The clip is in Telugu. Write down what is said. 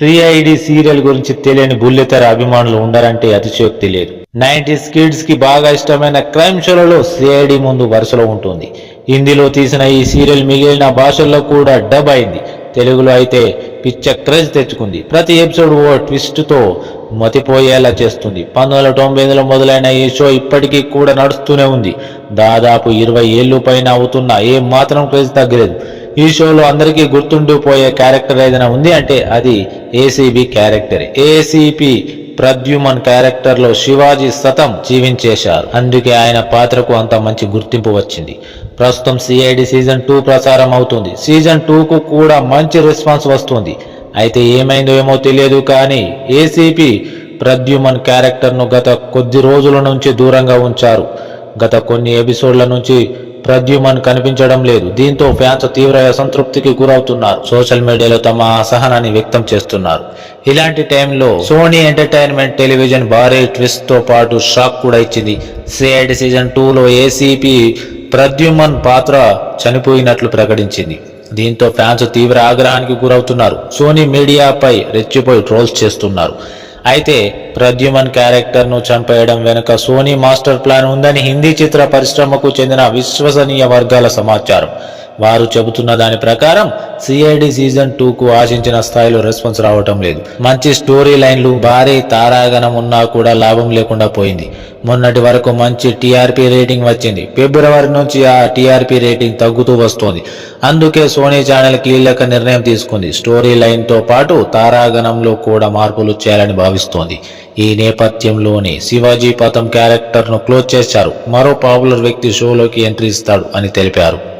సిఐడి సీరియల్ గురించి తెలియని బుల్లితెర అభిమానులు ఉండరంటే అతిశయోక్తి లేదు. నైన్టీస్ కిడ్స్కి బాగా ఇష్టమైన క్రైమ్ షోలలో సిఐడి ముందు వరుసలో ఉంటుంది. హిందీలో తీసిన ఈ సీరియల్ మిగిలిన భాషల్లో కూడా డబ్ అయింది. తెలుగులో అయితే పిచ్చ క్రేజ్ తెచ్చుకుంది. ప్రతి ఎపిసోడ్ ఓ ట్విస్ట్తో మతిపోయేలా చేస్తుంది. పంతొమ్మిది వందల తొంభై ఎనిమిదిలో మొదలైన ఈ షో ఇప్పటికీ కూడా నడుస్తూనే ఉంది. దాదాపు ఇరవై ఏళ్ళు పైన అవుతున్నా ఏం మాత్రం క్రేజ్ తగ్గలేదు. ఈ షోలో అందరికీ గుర్తుండిపోయే క్యారెక్టర్ ఏదైనా ఉంది అంటే అది ఏసీబీ క్యారెక్టర్. ఏసీపీ ప్రద్యుమన్ క్యారెక్టర్లో శివాజీ సతం జీవించేశారు. అందుకే ఆయన పాత్రకు అంత మంచి గుర్తింపు వచ్చింది. ప్రస్తుతం సిఐడి సీజన్ టూ ప్రసారం అవుతుంది. సీజన్ టూకు కూడా మంచి రెస్పాన్స్ వస్తుంది. అయితే ఏమైందో ఏమో తెలియదు కానీ ఏసీపీ ప్రద్యుమన్ క్యారెక్టర్ను గత కొద్ది రోజుల నుంచి దూరంగా ఉంచారు. గత కొన్ని ఎపిసోడ్ల నుంచి ప్రద్యుమన్ కనిపించడం లేదు. దీంతో ఫ్యాన్స్ తీవ్ర అసంతృప్తికి గురవుతున్నారు. సోషల్ మీడియాలో తమ అసహనాన్ని వ్యక్తం చేస్తున్నారు. ఇలాంటి టైంలో సోనీ ఎంటర్టైన్మెంట్ టెలివిజన్ భారీ ట్విస్ట్తో పాటు షాక్ కూడా ఇచ్చింది. సిఐడి సీజన్ టూలో ఏసీపీ ప్రద్యుమన్ పాత్ర చనిపోయినట్లు ప్రకటించింది. దీంతో ఫ్యాన్స్ తీవ్ర ఆగ్రహానికి గురవుతున్నారు. సోనీ మీడియాపై రెచ్చిపోయి ట్రోల్స్ చేస్తున్నారు. అయితే ప్రద్యుమన్ క్యారెక్టర్ను చంపేయడం వెనుక సోనీ మాస్టర్ ప్లాన్ ఉందని హిందీ చిత్ర పరిశ్రమకు చెందిన విశ్వసనీయ వర్గాల సమాచారం. వారు చెబుతున్న దాని ప్రకారం సిఐడి సీజన్ టూ కు ఆశించిన స్థాయిలో రెస్పాన్స్ రావటం లేదు. మంచి స్టోరీ లైన్లు భారీ తారాగణం ఉన్నా కూడా లాభం లేకుండా పోయింది. మొన్నటి వరకు మంచి టీఆర్పీ రేటింగ్ వచ్చింది. ఫిబ్రవరి నుంచి ఆ టీఆర్పీ రేటింగ్ తగ్గుతూ వస్తోంది. అందుకే సోనీ ఛానల్ కీలక నిర్ణయం తీసుకుంది. స్టోరీ లైన్తో పాటు తారాగణంలో కూడా మార్పులు చేయాలని భావిస్తోంది. ఈ నేపథ్యంలోనే శివాజీ పథం క్యారెక్టర్ను క్లోజ్ చేశారు. మరో పాపులర్ వ్యక్తి షోలోకి ఎంట్రీ ఇస్తాడు అని తెలిపారు.